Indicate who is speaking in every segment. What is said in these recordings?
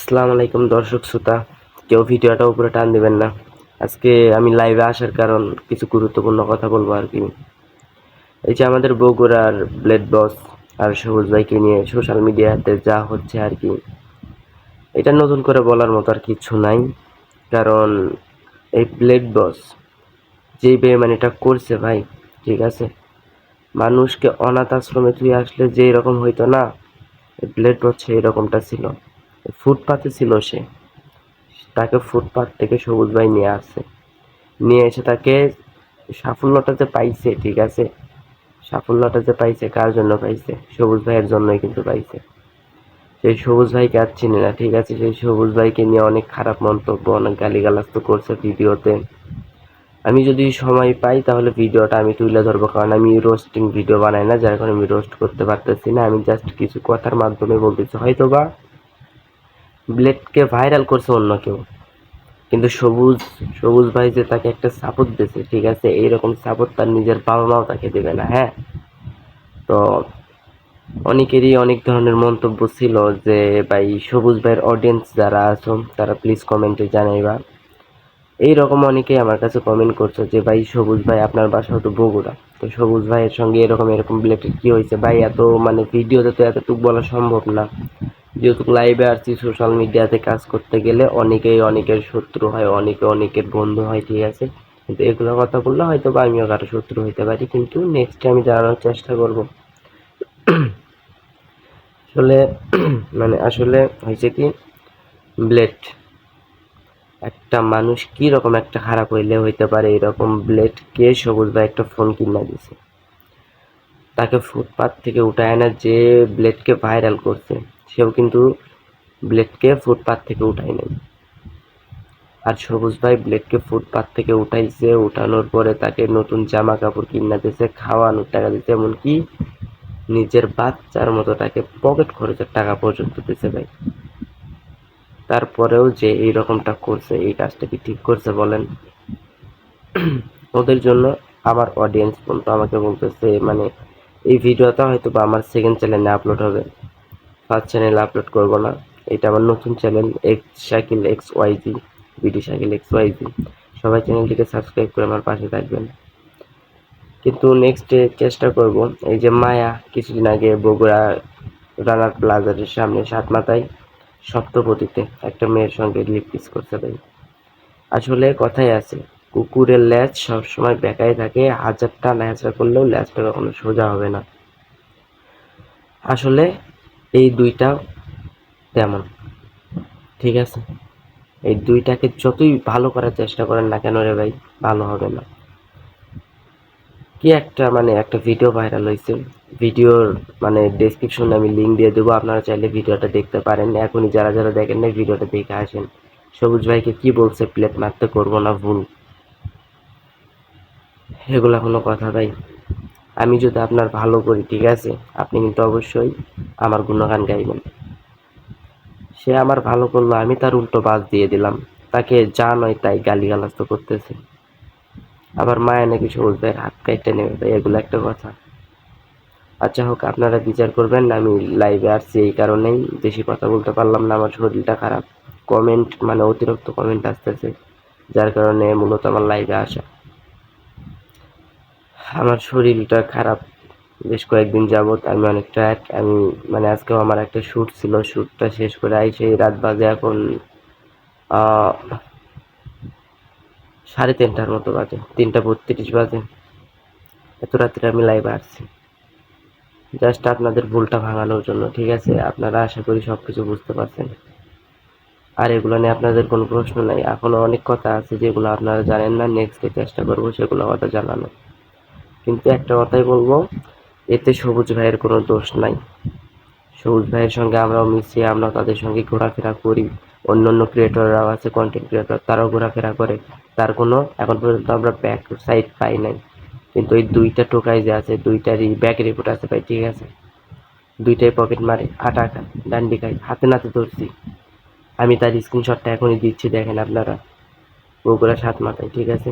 Speaker 1: আসসালামু আলাইকুম দর্শক শ্রোতা। কেউ ভিডিওটা উপরে টান দিবেন না। আজকে আমি লাইভে আসার কারণ কিছু গুরুত্বপূর্ণ কথা বলব আর কি। এই যে আমাদের বগুড়ার ব্লেড বস আর সবুজ ভাইকে নিয়ে সোশ্যাল মিডিয়াতে যা হচ্ছে আর কি, এটা নতুন করে বলার মতো আর কিছু নাই। কারণ এই ব্লেড বস যেই বেমানিটা করছে ভাই, ঠিক আছে? মানুষকে অনাথ আশ্রমে তুই আসলে যে এরকম হইতো না ব্লেড বস সেই রকমটা ছিল। ফুটপাতে ছিল সে। তাকে ফুটপাত থেকে সবুজ ভাই নিয়ে আসছে। নিয়ে এসে তাকে সাফল্যটা যে পাইছে, ঠিক আছে? সাফল্যটা যে পাইছে, কার জন্য পাইছে? সবুজ ভাইয়ের জন্যই কিন্তু পাইছে। সেই সবুজ ভাইকে আর চিনি না, ঠিক আছে? সেই সবুজ ভাইকে নিয়ে অনেক খারাপ মন্তব্য, অনেক গালিগালাজ তো করছে ভিডিওতে। আমি যদি সময় পাই তাহলে ভিডিওটা আমি তুলে ধরবো, কারণ আমি রোস্টিং ভিডিও বানাই না, যার কারণে আমি রোস্ট করতে পারতেছি না। আমি জাস্ট কিছু কথার মাধ্যমে বলতেছি হয়তো বা ব্লেডকে ভাইরাল করছে অন্য কেউ। কিন্তু সবুজ সবুজ ভাই যে তাকে একটা সাপোর্ট দিয়েছে, ঠিক আছে, এইরকম সাপোর্ট তার নিজের বাবা মাও তাকে দেবে না হ্যাঁ? তো অনেকেরই অনেক ধরনের মন্তব্য ছিল যে, ভাই, সবুজ ভাইয়ের অডিয়েন্স যারা আছো, তারা প্লিজ কমেন্টে জানাইবা। এইরকম অনেকেই আমার কাছে কমেন্ট করছ যে, ভাই, সবুজ ভাই আপনার বাসা হতো বগুড়া। তো সবুজ ভাইয়ের সঙ্গে এরকম এরকম ব্লেটের কি হয়েছে? ভাই, এত মানে ভিডিওতে তো এতটুকু বলা সম্ভব না। যেহেতু লাইভে আসছি সোশ্যাল মিডিয়াতে কাজ করতে গেলে অনেকেই অনেকের শত্রু হয়, অনেকে অনেকের বন্ধু হয়, ঠিক আছে? কিন্তু এগুলো কথা বললে হয়তো বা আমিও কারও শত্রু হইতে পারি, কিন্তু নেক্সট আমি জানানোর চেষ্টা করব। আসলে মানে আসলে হয়েছে কি ব্লেড একটা মানুষ কি রকম একটা খারাপ হইলে হইতে পারে এরকম ব্লেড কে সবুজ বা একটা ফোন কিনা দিছে? তাকে ফুটপাথ থেকে উঠায় না যে ব্লেডকে ভাইরাল করছে। সেও কিন্তু ব্লেডকে ফুটপাথ থেকে উঠায় নাই। আর সবুজ ভাই ব্লেডকে ফুটপাথ থেকে উঠাইছে, উঠানোর পরে তাকে নতুন জামা কাপড় কিনা দিয়েছে, খাওয়ানোর টাকা দিতে এমনকি নিজের বাচ্চার মতো তাকে পকেট খরচের টাকা পর্যন্ত দিতে ভাই। তারপরেও যে এই রকমটা করছে, এই কাজটা কি ঠিক করছে বলেন? ওদের জন্য আমার অডিয়েন্স পর্যন্ত আমাকে বলতেছে মানে এই ভিডিওটা হয়তো বা আমার সেকেন্ড চ্যানেলে আপলোড হবে। ফার্স্ট চ্যানেলে আপলোড করব না। এটা আমার নতুন channel X Shakil X Y YG BD Shakil X YG সবাই চ্যানেলটিকে সাবস্ক্রাইব করে আমার পাশে থাকবেন। কিন্তু নেক্সট চেষ্টা করব, এই যে মায়া, কিছুদিন আগে বগুড়া রানার প্লাজারের সামনে সাত মাথায় সপ্তপতিতে একটা মেয়ের সঙ্গে লিপ কিস করতে পারি আসলে কথাই আছে, কুকুরের ল্যাজ সবসময় বেঁকাই থাকে, হাজারটা ন্যাচড়া করলেও ল্যাজটা কখনো সোজা হবে না। আসলে এই দুইটা তেমন, ঠিক আছে? এই দুইটাকে যতই ভালো করার চেষ্টা করেন না কেন রে ভাই, ভালো হবে না। কি একটা মানে একটা ভিডিও ভাইরাল হয়েছে ভিডিওর মানে ডেসক্রিপশনে আমি লিঙ্ক দিয়ে দেবো, আপনারা চাইলে ভিডিওটা দেখতে পারেন। এখনই যারা যারা দেখেন না ভিডিওটা দেখে আসেন। সবুজ ভাইকে কি বলছে প্লেট মারতে করব না, ভুল। এগুলা কোনো কথা ভাই। আমি যদি আপনার ভালো করি, ঠিক আছে? আপনি কিন্তু অবশ্যই আমার গুণগান গাইবেন সে আমার ভালো করল, আমি তার উল্টো বাস দিয়ে দিলাম। তাকে যা নয় তাই গালিগালাজ তো করতেছে। আবার মায়া নাকি সবুজ ভাইয়ের হাত কাইটে নেবে ভাই, এগুলো একটা কথা। আচ্ছা হোক, আপনারা বিচার করবেন না আমি লাইভে আসছি এই কারণেই। বেশি কথা বলতে পারলাম না, আমার শরীরটা খারাপ। কমেন্ট মানে অতিরিক্ত কমেন্ট আসতেছে, যার কারণে মূলত আমার লাইভে আসা। আমার শরীরটা খারাপ। বেশ কয়েকদিন যাবত আমি অনেক ট্র্যাক আমি মানে আজকেও আমার একটা শ্যুট ছিল শ্যুটটা শেষ করে আইসে রাত বাজে এখন সাড়ে তিনটার মতো বাজে, তিনটা বত্রিশ বাজে। এত রাত্রে আমি লাইভে আসছি। জাস্ট আপনাদের ভুলটা ভাঙানোর জন্য, ঠিক আছে? আপনারা আশা করি সব কিছু বুঝতে পারছেন। আর এগুলো নিয়ে আপনাদের কোনো প্রশ্ন নাই। এখনও অনেক কথা আছে যেগুলো আপনারা জানেন না। নেক্সটে চেষ্টা করব সেগুলো কথা জানানো কিন্তু একটা কথাই বলব এতে সবুজ ভাইয়ের কোনো দোষ নাই। সবুজ ভাইয়ের সঙ্গে আমরাও মিশি, আমরা তাদের সঙ্গে ঘোরাফেরা করি। অন্য অন্য ক্রিয়েটররাও আছে কন্টেন্ট ক্রিয়েটর তারাও ঘোরাফেরা করে। তার কোনো এখন পর্যন্ত আমরা ব্যাক সাইড পাই নাই। কিন্তু ওই দুইটা টোকাই যে আছে, দুইটারই ব্যাক রিপোর্ট আছে ভাই, ঠিক আছে? দুইটাই পকেট মারে আটা খায় ডান্ডি খায় হাতে নাতে ধরছি। আমি তার স্ক্রিনশটটা এখনই দিচ্ছি, দেখেন আপনারা। বগুড়া সাত মাথায়, ঠিক আছে?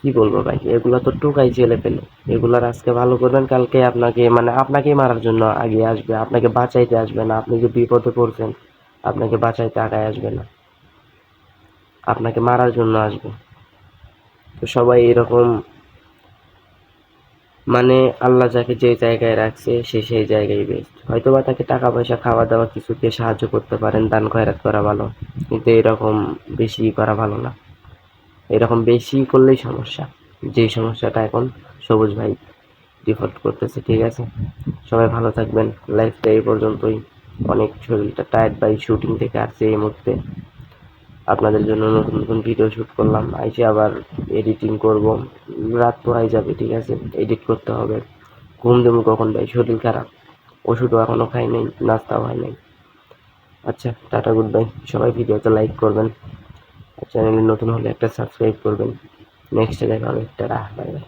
Speaker 1: কি বলব ভাই? এগুলো তো টোকাই ছেলে পেলে এগুলার আজকে ভালো করবেন, কালকে আপনাকে মানে আপনাকেই মারার জন্য আগে আসবে। আপনাকে বাঁচাইতে আসবে না। আপনি যে বিপদে পড়ছেন, আপনাকে বাঁচাইতে আগায় আসবে না। আপনাকে মারার জন্য আসবে। তো সবাই এরকম মানে আল্লাহ যাকে যে জায়গায় রাখছে, সে সেই জায়গায় বেস্ট হয়তো বা তাকে টাকা পয়সা খাওয়া দাওয়া কিছুতে সাহায্য করতে পারেন দান খয়রাত করা ভালো। কিন্তু এরকম বেশি করা ভালো না। এরকম বেশি করলেই সমস্যা। যে সমস্যাটা এখন সবুজ ভাই ডিফল্ট করতেছে, ঠিক আছে? সবাই ভালো থাকবেন। লাইফটা এই পর্যন্তই। অনেক শরীরটা টায়ার্ড বাই শুটিং থেকে আসছে এই মুহূর্তে। আপনাদের জন্য নতুন নতুন ভিডিও শ্যুট করলাম। আইসে আবার এডিটিং করব। রাত পোহাই যাবে, ঠিক আছে? এডিট করতে হবে। ঘুম দেবো কখন ভাই? শরীর খারাপ। ওষুধও এখনও খাই নাই, নাস্তাও হয় নাই। আচ্ছা টাটা গুড বাই সবাই ভিডিওতে লাইক করবেন। চ্যানেলে নতুন হলে একটা সাবস্ক্রাইব করবেন। নেক্সটে দেখা হবে। Tata bye bye